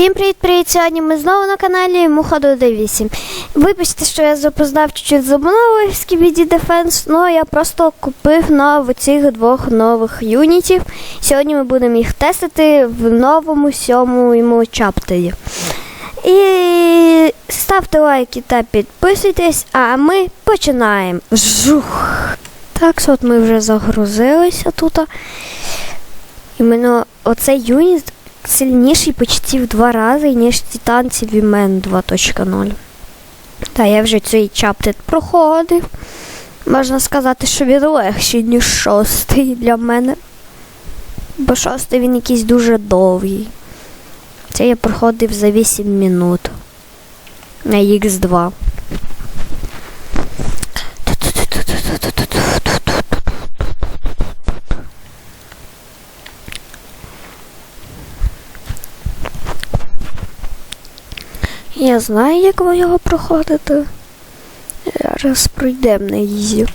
Всім привіт-привіт! Сьогодні ми знову на каналі Муха Дода 8. Вибачте, що я запознав чуть-чуть з обновою в Defense, але я просто купив на цих двох нових юнітів. Сьогодні ми будемо їх тестити в новому сьомому чаптері. І ставте лайки та підписуйтесь, а ми починаємо. Жух! Так, от ми вже загрузилися тут. Іменно оцей юніт сильніший почти в два рази, ніж TV Man 2.0. Та я вже цей чаптет проходив. Можна сказати, що він легший, ніж шостий для мене. Бо шостий він якийсь дуже довгий. Це я проходив за 8 минут. На X2. Я знаю, як ви його проходити. Зараз пройдемо на ізі.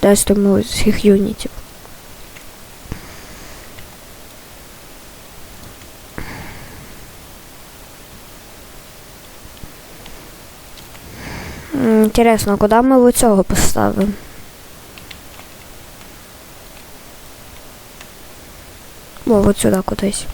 Тестимо всіх юнітів. Інтересно, куди ми цього поставимо? О, от сюди кудись.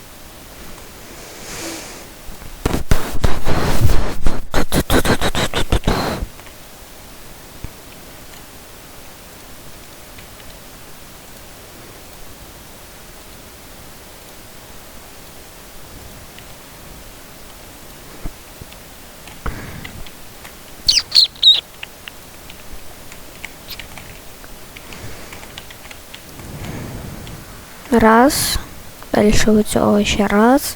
Раз. Дальше у цього ще раз.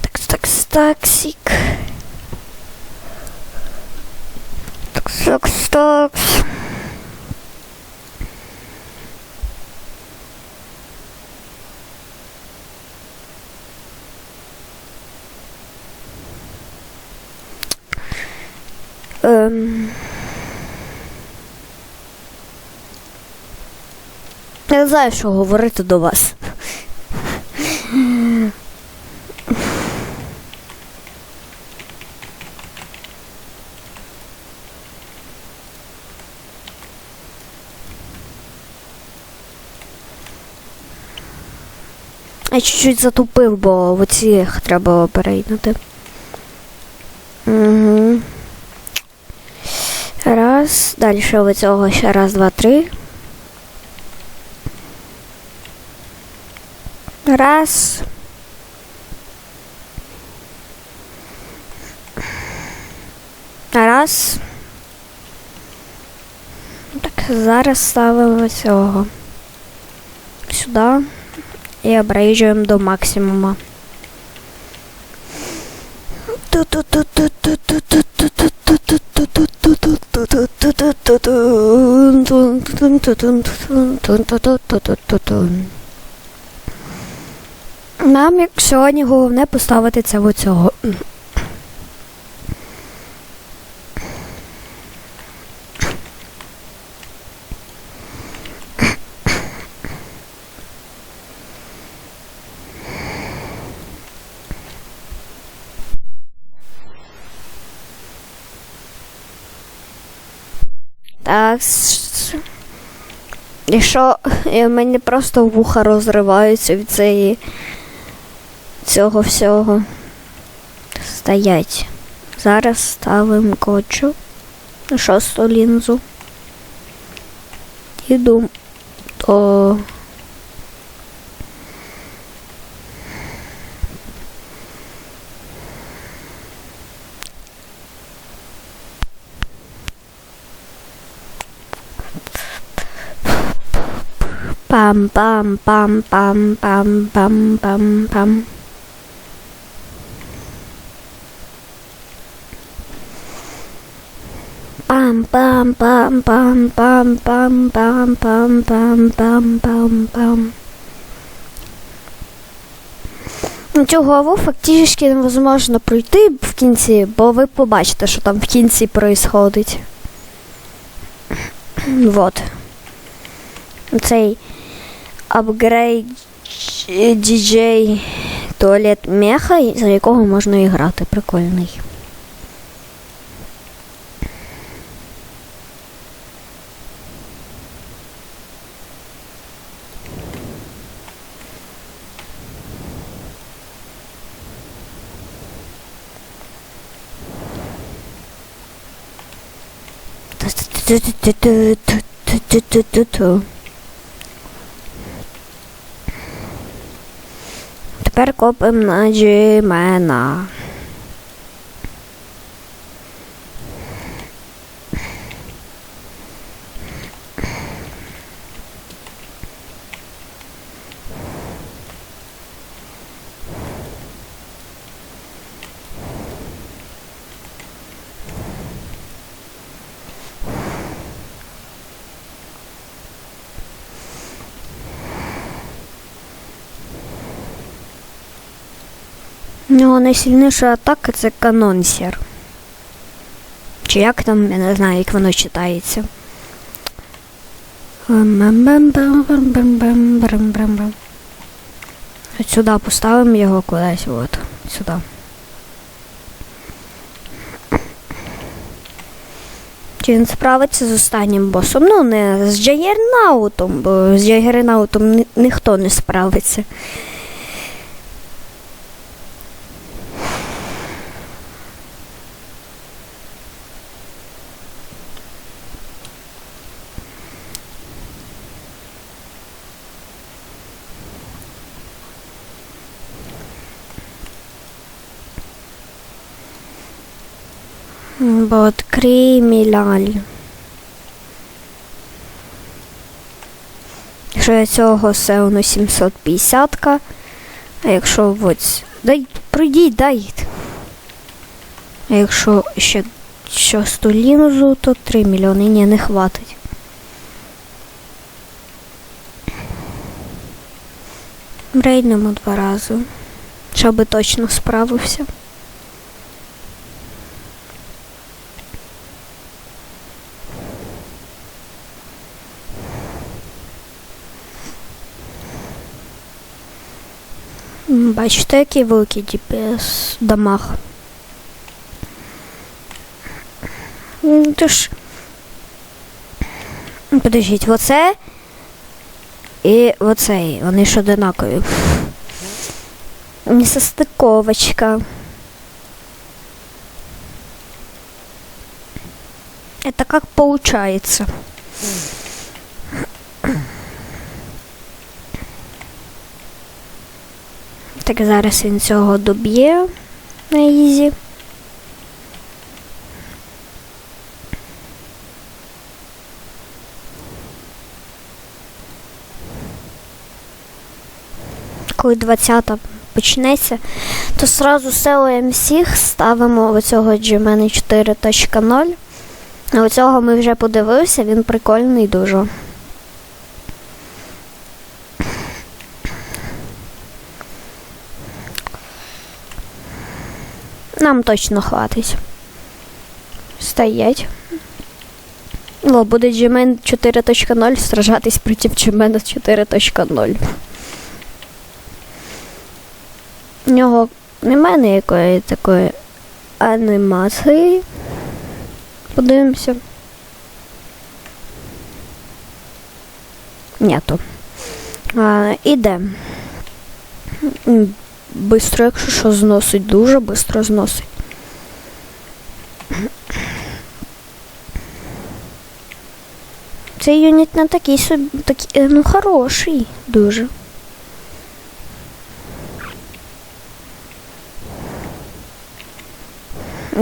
Такс, такс, таксик. Такс, такс, такс. Не знаю, що говорити до вас. Я чуть-чуть затупив, бо в оціх треба перейняти. Угу. Раз. Далі в цього ще раз, два, три. Раз. Раз. Так, зараз ставимо цього сюди і обрежуємо до максимума. Нам, як сьогодні, головне поставити це в оцього. Так. І що і в мене просто вуха розриваються від цієї цього всього. Стоять. Зараз ставимо кочу шосту лінзу. Іду до Пам пам пам пам пам пам пам пам. Пам пам пам пам пам. Цю главу фактично невозможно пройти в кінці, бо ви побачите, що там в кінці происходить. Вот. Цей апгрейд діджей туалет меха, за якого можна і. Прикольний. Тепер копимо на Джимена. У нього найсильніша атака це канонсер. Чи як там, я не знаю, як воно читається. От сюди поставимо його кудись, от, сюди. Чи він справиться з останнім босом? Ну, не з Джагернаутом, бо з Джагернаутом ні- ніхто не справиться. Бот криміляль. Якщо я цього все воно 750-ка. А якщо ось. Дай, пройдіть, дай. А якщо ще часто лінзу, то 3 мільйони. Ні, не хватить. Рейднемо два рази. Щоб точно справився. Бачите, який великий ДПС дамаг. М, То ж. М, Подождіть, оце і оцей. Вони ж одинакові. Несостыковочка. Это как получается? Так зараз він цього доб'є на ізі. Коли 20-та почнеться, то сразу селуємо всіх, ставимо оцього Gmn 4.0. А оцього ми вже подивилися, він прикольний дуже. Нам точно хватить. Стоять. О, буде Gmain 4.0 сражатись проти Gmain 4.0. У нього немає ніякої такої анімації. Подивимося. Нету. А, іде. Бистро, якщо що зносить, дуже бистро зносить. Цей юніт не такий собі, такий, е, ну хороший дуже.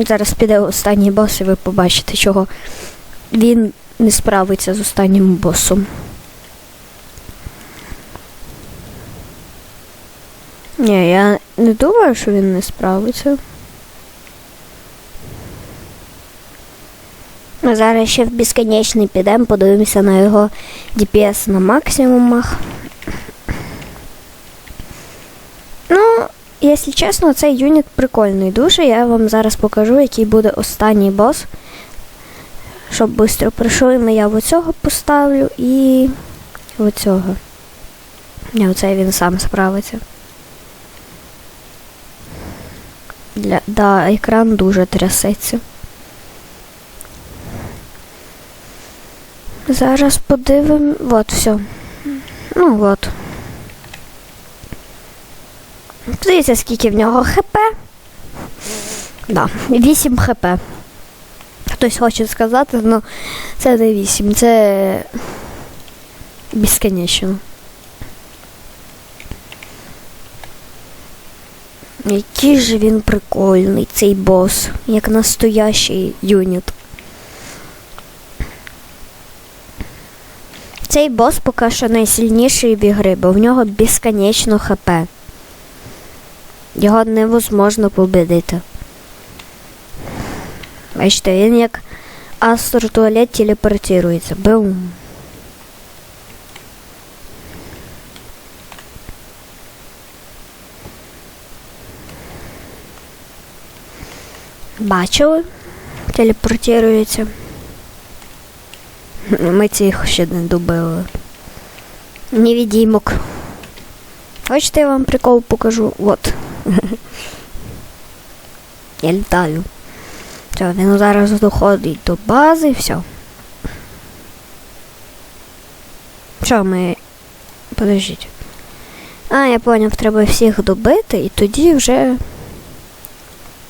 Зараз піде останній бос, і ви побачите, чого він не справиться з останнім босом. Ні, я не думаю, що він не справиться. А зараз ще в безконечний підемо, подивимося на його DPS на максимумах. Ну, якщо чесно, цей юніт прикольний дуже. Я вам зараз покажу, який буде останній бос. Щоб швидко пройшли, я оцього поставлю і оцього. Ні, оцей він сам справиться. Для, да, екран дуже трясеться. Зараз подивимо. Вот, все. Ну от. Дивіться, скільки в нього хп. Да, 8 хп. Хтось хоче сказати, ну це не 8, це безконечно. Який же він прикольний, цей бос, як настоящий юніт. Цей бос поки що найсильніший в ігри, бо в нього безконечно хп. Його невозможно победити. Бачите, він як Астор туалет телепортується. Бум. Бачили? Телепортується. Ми цих ще не добили. Невидимок. Хочете я вам прикол покажу? Вот. Я літаю. Все, він зараз доходить до бази, і все. Що ми. Подождіть. А, я поняв, треба всіх добити і тоді вже.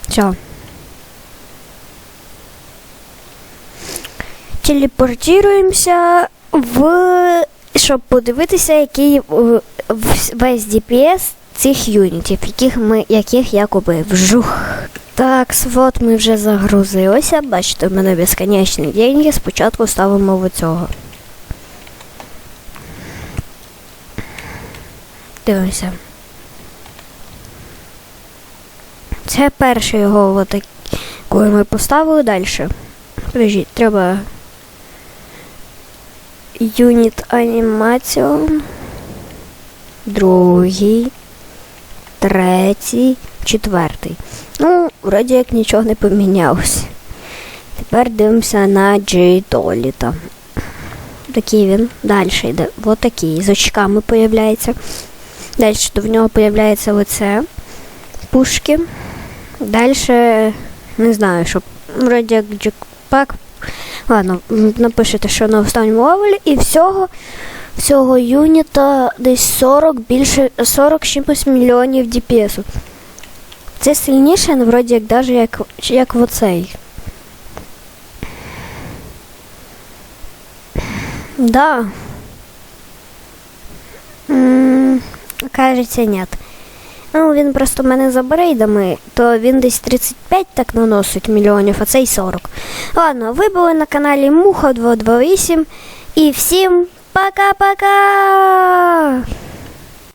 Все. Телепортуємося в. Щоб подивитися, який весь DPS цих юнітів, яких ми, яких я купив. Жух. Так, от ми вже загрузилися. Бачите, в мене безконечні деньги. Спочатку ставимо в цього. Дивимося. Це перший його отак, коли ми поставили далі. Подождіть, треба. Юніт анімаціон. Другий. Третій, четвертий. Ну, вроді як нічого не помінялося. Тепер дивимося на Джей Доліта. Такий він. Далі йде. Ось такий. З очками появляється. Далі до в нього появляється оце. Пушки. Далі не знаю, що вроді як джекпак. Ладно, напишете, що на останньому левелі і всього. Всього юніта десь 40 більше 40 чимось мільйонів DPS. Це сильніше, ну, вроді як даже як, як в оцей. Да. М, Кажеться, нет. Ну, він просто мене за брейдами, то він десь 35 так наносить мільйонів, а цей 40. Ладно, ви були на каналі Муха 228 і всім пока-пока!